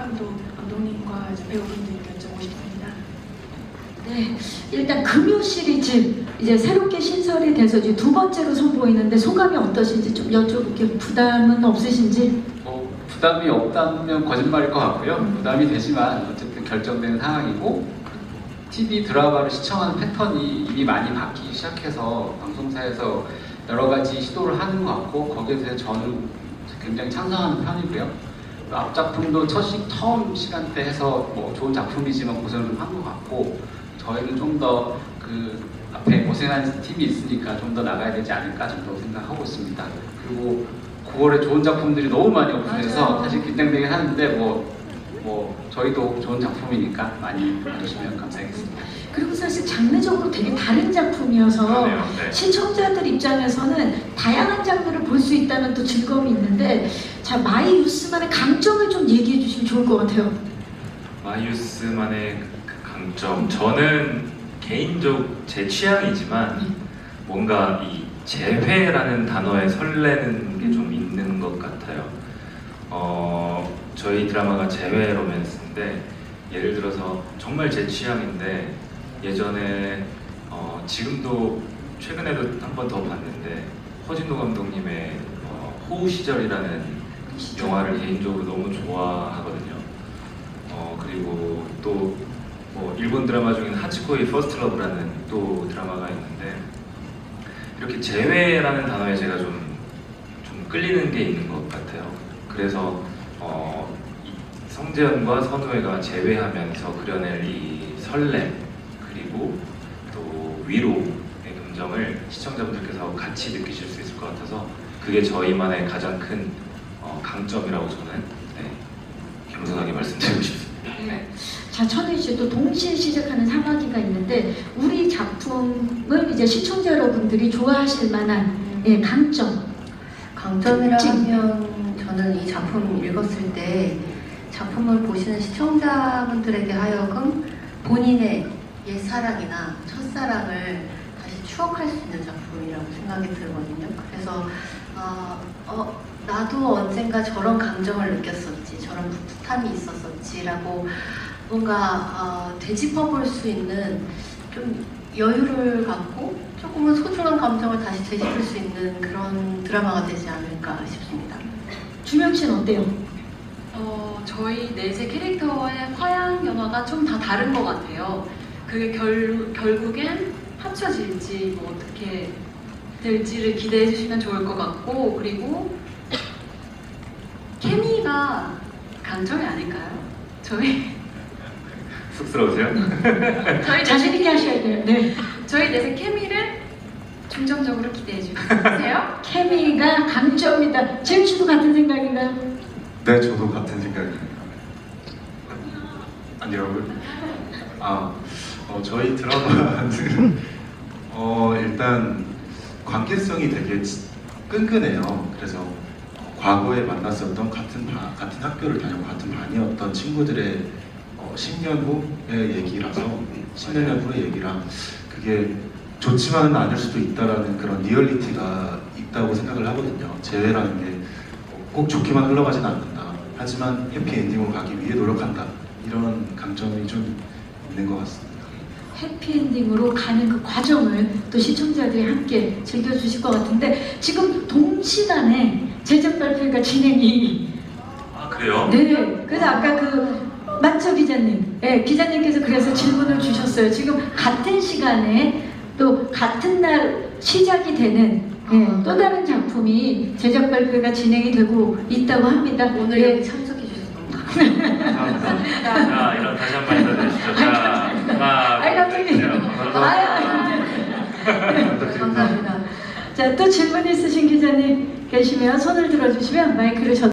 소감도 감독님과 이제 배우분들께 여쭤보고 싶습니다. 네, 일단 금요 시리즈 이제 새롭게 신설이 돼서 이제 두 번째로 선보이는데 소감이 어떠신지 좀 여쭤볼게요. 부담은 없으신지? 뭐 부담이 없다면 거짓말일 것 같고요. 음. 부담이 되지만 어쨌든 결정된 상황이고 TV 드라마를 시청하는 패턴이 이미 많이 바뀌기 시작해서 방송사에서 여러 가지 시도를 하는 것 같고 거기에 대해 저는 굉장히 찬성하는 편이고요. 앞 작품도 첫 시, 처음 시간대 해서 뭐 좋은 작품이지만 고생을 좀 한 것 같고 저희는 좀 더 그 앞에 고생한 팀이 있으니까 좀 더 나가야 되지 않을까 정도 생각하고 있습니다. 그리고 9월에 좋은 작품들이 너무 많이 오픈해서. 사실 긴장되긴 하는데 뭐, 뭐 저희도 좋은 작품이니까 많이 봐주시면 감사하겠습니다. 그리고 사실 장르적으로 되게 다른 작품이어서 그러네요. 네. 시청자들 입장에서는 다양한 장르를 볼 수 있다는 또 즐거움이 있는데 자 마이 유스만의 강점을 좀 얘기해 주시면 좋을 것 같아요. 마이유스만의 그 강점 저는 개인적 제 취향이지만 뭔가 이 재회라는 단어에 설레는 게 좀 있는 것 같아요. 어, 저희 드라마가 재회 로맨스인데 예를 들어서 정말 제 취향인데 예전에 어, 지금도 최근에도 한 번 더 봤는데 허진호 감독님의 어, 호우 시절이라는 영화를 개인적으로 너무 좋아하거든요. 어 그리고 또 뭐 일본 드라마 중에 하치코의 퍼스트 러브라는 또 드라마가 있는데 이렇게 재회라는 단어에 제가 좀, 좀 끌리는 게 있는 것 같아요. 그래서 어, 이 성재현과 선우회가 재회하면서 그려낼 이 설렘 그리고 또 위로의 감정을 시청자분들께서 같이 느끼실 수 있을 것 같아서 그게 저희만의 가장 큰 어, 강점이라고 저는 네, 겸손하게 말씀드리고 싶습니다. 네. 자, 천희 씨도 동시에 시작하는 사마귀가 있는데 우리 작품을 이제 시청자 여러분들이 좋아하실 만한 예, 강점. 강점이라 특징. 하면 저는 이 작품 읽었을 때 작품을 보시는 시청자분들에게 하여금 본인의 옛사랑이나 첫사랑을 다시 추억할 수 있는 작품이라고 생각이 들거든요. 그래서 아, 어, 나도 언젠가 저런 감정을 느꼈었지, 저런 풋풋함이 있었었지라고 뭔가 어, 되짚어 볼 수 있는 좀 여유를 갖고 조금은 소중한 감정을 다시 되짚을 수 있는 그런 드라마가 되지 않을까 싶습니다. 주명 씨는 어때요? 어, 저희 넷의 캐릭터의 화양 연화가 좀 다 다른 것 같아요. 그게 결, 결국엔 합쳐질지 뭐 어떻게 될지를 기대해 주시면 좋을 것 같고 그리고 케미가 강점이 아닐까요? 저희 쑥스러우세요? 저희 자신 있게 하셔야 돼요. 네. 저희 넷의 케미를 중점적으로 기대해 주세요. 케미가 강점이다. 재윤 씨도 같은 생각인가요? 네, 저도 같은 생각입니다. 아니 여러분, 아 어, 저희 드라마는 어, 일단 관계성이 되게 지- 끈끈해요. 그래서 어, 과거에 만났었던 같은 반, 같은 학교를 다니고 같은 반이었던 친구들의 어, 10년 후의 얘기라서 10년 후의 얘기라 그게 좋지만은 않을 수도 있다라는 그런 리얼리티가 있다고 생각을 하거든요. 재회라는 게 꼭 좋게만 흘러가진 않는다. 하지만 해피 엔딩으로 가기 위해 노력한다. 이런 강점이 좀 있는 것 같습니다. 해피엔딩으로 가는 그 과정을 또 시청자들이 함께 즐겨주실 것 같은데 지금 동시간에 제작 발표가 진행이 아 그래요? 네. 그래서 아까 그 맞죠 기자님 네 기자님께서 그래서 질문을 주셨어요. 지금 같은 시간에 또 같은 날 시작이 되는 예, 또 다른 작품이 제작 발표가 진행이 되고 있다고 합니다. 오늘 예, 자 이런 다시 한 번 인사드리시죠. 자 하나 아이, 갑자기. 둘, 셋, 넷. 아유, 감사합니다. 자, 또 질문 있으신 기자님 계시면 손을 들어주시면 마이크를 전